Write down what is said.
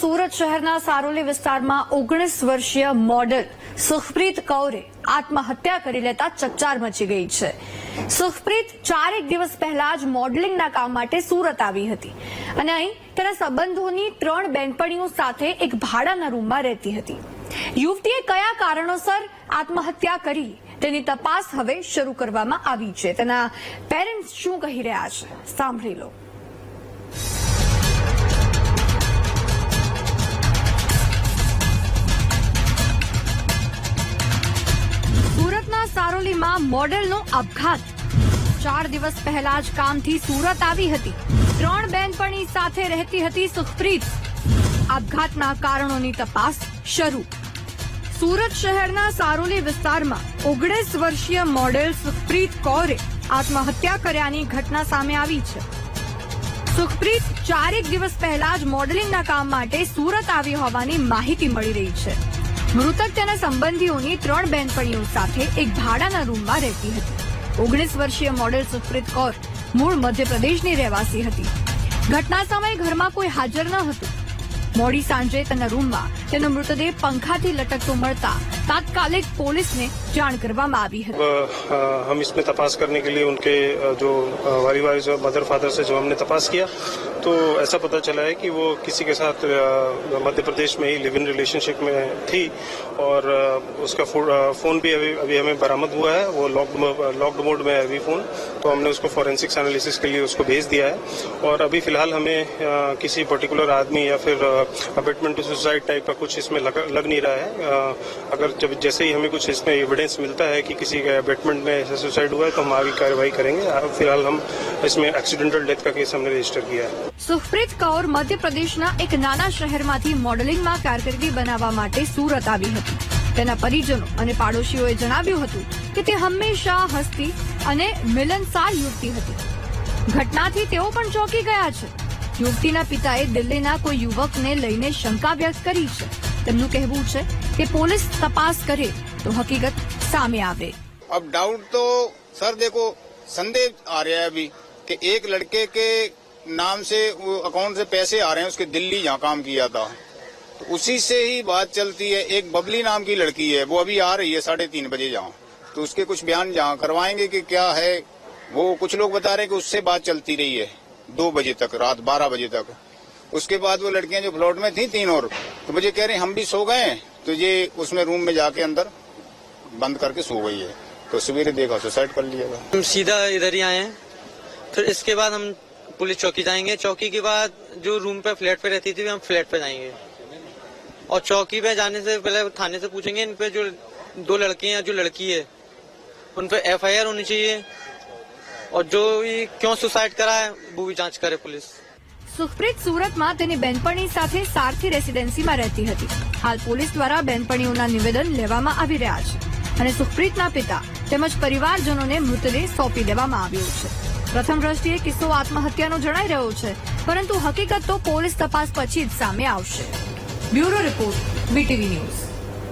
સુરત શહેરના સારોલી વિસ્તારમાં ઓગણીસ વર્ષીય મોડલ સુખપ્રીત કૌરે આત્મહત્યા કરી લેતા ચકચાર મચી ગઈ છે. સુખપ્રીત ચારેક દિવસ પહેલા જ મોડલિંગના કામ માટે સુરત આવી હતી અને અહીં તેના સંબંધોની ત્રણ બેનપણીઓ સાથે એક ભાડાના રૂમમાં રહેતી હતી. યુવતીએ કયા કારણોસર આત્મહત્યા કરી તેની તપાસ હવે શરૂ કરવામાં આવી છે. તેના પેરેન્ટ્સ શું કહી રહ્યા છે? સાંભળી લો. મોડેલનો આપઘાત ચાર દિવસ પહેલા જ કામથી સુરત આવી હતી. ત્રણ બેનપણી સાથે રહેતી હતી સુખપ્રીત. આપઘાતના કારણોની તપાસ શરૂ. સુરત શહેરના સારોલી વિસ્તારમાં ઓગણીસ વર્ષીય મોડેલ સુખપ્રીત કૌરે આત્મહત્યા કર્યાની ઘટના સામે આવી છે. સુખપ્રીત ચારેક દિવસ પહેલા જ મોડેલિંગના કામ માટે સુરત આવી હોવાની માહિતી મળી રહી છે. મૃતક તેના સંબંધીઓની ત્રણ બેનપણીઓ સાથે એક ભાડાના રૂમમાં રહેતી હતી. ઓગણીસ વર્ષીય મોડેલ સુપ્રીત કૌર મૂળ મધ્યપ્રદેશની રહેવાસી હતી. ઘટના સમયે ઘરમાં કોઈ હાજર ન હતું. મોડી સાંજે તેના રૂમમાં તેનો મૃતદેહ પંખાથી લટકતો મળતા તાત્કાલિક પોલીસને જાણ કરવામાં આવી હતી अब अ, हम इसमें तपास करने के लिए उनके अ, जो अ, वारी वारी जो मदर फादर से जो हमने तपास किया तो ऐसा पता चला है कि वो किसी के साथ अ, मध्य प्रदेश में ही लिव इन रिलेशनशिप में थी और अ, उसका फो- अ, फोन भी अभी अभी हमें बरामद हुआ है वो लॉक्ड लॉक्ड मोड में है अभी फोन तो हमने उसको फॉरेंसिक्स एनालिसिस के लिए उसको भेज दिया है और अभी फिलहाल हमें अ, किसी पर्टिकुलर आदमी या फिर अबेटमेंट टू सुसाइड टाइप का कुछ इसमें लग, लग नहीं रहा है अ, अगर जब जैसे ही हमें कुछ इसमें एविडेंस मिलता है कि किसी का अबेटमेंट में ऐसा सुसाइड हुआ है तो हम आगे कार्रवाई करेंगे अ, फिलहाल हम इसमें एक्सीडेंटल डेथ का केस हमने रजिस्टर किया है સુખપ્રીત કૌર મધ્યપ્રદેશના એક નાના શહેરમાંથી મોડેલિંગમાં કારકિર્દી બનાવવા માટે સુરત આવી હતી તેના પરિજનો અને પાડોશીઓએ જણાવ્યું હતું કે તે હંમેશા હસતી અને મિલનસાર યુવતી હતી ઘટનાથી તેઓ પણ ચોંકી ગયા છે યુવતીના પિતાએ દિલ્હીના કોઈ યુવકને લઈને શંકા વ્યક્ત કરી છે તેમનું કહેવું છે કે પોલીસ તપાસ કરે तो हकीकत सामने आवे अब डाउट तो सर देखो, संदेह आ रहा है अभी कि एक लड़के के नाम से अकाउंट से पैसे आ रहे हैं, उसके दिल्ली जहाँ काम किया था। तो उसी से ही बात चलती है, एक बबली नाम की लड़की है, वो अभी आ रही है साढ़े तीन बजे जहाँ तो उसके कुछ बयान जहाँ करवाएँगे कि क्या है, वो कुछ लोग बता रहे हैं कि उससे बात चलती रही है, दो बजे तक, रात बारह बजे तक। उसके बाद वो लड़कियाँ जो फ्लॉट में थी तीन और तो मुझे कह रहे हैं, हम भी सो गए तो ये उसमें रूम में जाके अंदर बंद करके सो गई है तो सवेरे देखा सुसाइड कर लिया था हम सीधा इधर ही आए हैं फिर इसके बाद हम पुलिस चौकी जाएंगे चौकी के बाद जो रूम पे फ्लैट पे रहती थी हम फ्लैट पे जाएंगे और चौकी पे जाने से पहले थाने से पूछेंगे इन पे जो दो लड़के हैं जो लड़की है उन पे एफआईआर होनी चाहिए और जो भी क्यों सुसाइड करा है वो भी जांच करे पुलिस સુખપ્રીત સુરતમાં તેની બેનપણી સાથે સારથી રેસીડેન્સીમાં રહેતી હતી હાલ પોલીસ દ્વારા બેનપણીઓના નિવેદન લેવામાં આવી રહ્યા છે અને સુખપ્રીતના પિતા તેમજ પરિવારજનોને મૃતદેહ સોંપી દેવામાં આવ્યો છે. પ્રથમ દ્રષ્ટિએ કિસ્સો આત્મહત્યાનો જણાઈ રહ્યો છે, પરંતુ હકીકત તો પોલીસ તપાસ પછી જ સામે આવશે. Bureau report BTV news